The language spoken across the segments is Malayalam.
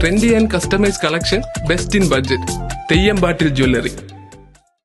Trendy and customise collection best in budget Theyyampattil jewellery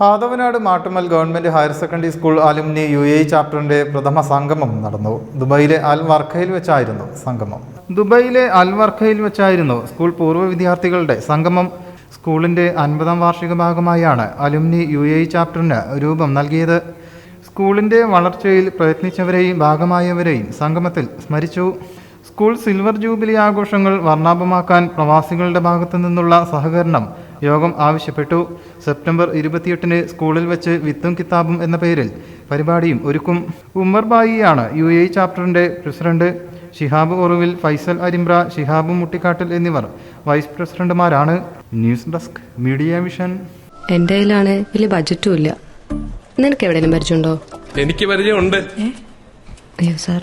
Athavanad Mattummal government higher secondary school alumni U A ചാപ്റ്ററിന്റെ പ്രഥമ സംഗമം നടന്നു. ദുബായിലെ അൽ വർഖയിൽ വെച്ചായിരുന്നു സംഗമം. ദുബായിലെ അൽ വർഖയിൽ വെച്ചായിരുന്നു സ്കൂൾ പൂർവ വിദ്യാർത്ഥികളുടെ സംഗമം. സ്കൂളിന്റെ അൻപതാം വാർഷിക ഭാഗമായാണ് അലുമിനി യു എ ചാപ്റ്ററിന് രൂപം നൽകിയത്. സ്കൂളിന്റെ വളർച്ചയിൽ പ്രയത്നിച്ചവരെയും ഭാഗമായവരെയും സംഗമത്തിൽ സ്മരിച്ചു. സ്കൂൾ സിൽവർ ജൂബിലി ആഘോഷങ്ങൾ വർണാഭമാക്കാൻ പ്രവാസികളുടെ ഭാഗത്തു നിന്നുള്ള സഹകരണം യോഗം ആവശ്യപ്പെട്ടു. സെപ്റ്റംബർ ഇരുപത്തിയെട്ടിന് സ്കൂളിൽ വെച്ച് വിത്തും കിതാബും എന്ന പേരിൽ പരിപാടിയും ഒരുക്കും. ഉമ്മർ ബായിയാണ് യു എ ചാപ്റ്ററിന്റെ പ്രസിഡന്റ്. ഷിഹാബ് ഒറുവിൽ ഫൈസൽ അരിമ്പ്ര ഷിഹാബ് മുട്ടിക്കാട്ടിൽ എന്നിവർ vice പ്രസിഡന്റുമാരാണ്. News desk media mission. എന്റെ കയ്യിലാണ് വലിയ ബജറ്റും ഇല്ല. നിനക്ക് എവിടെയെങ്കിലും പരിചയമുണ്ടോ? എനിക്ക് പരിചയമുണ്ട്. അയ്യോ സാർ.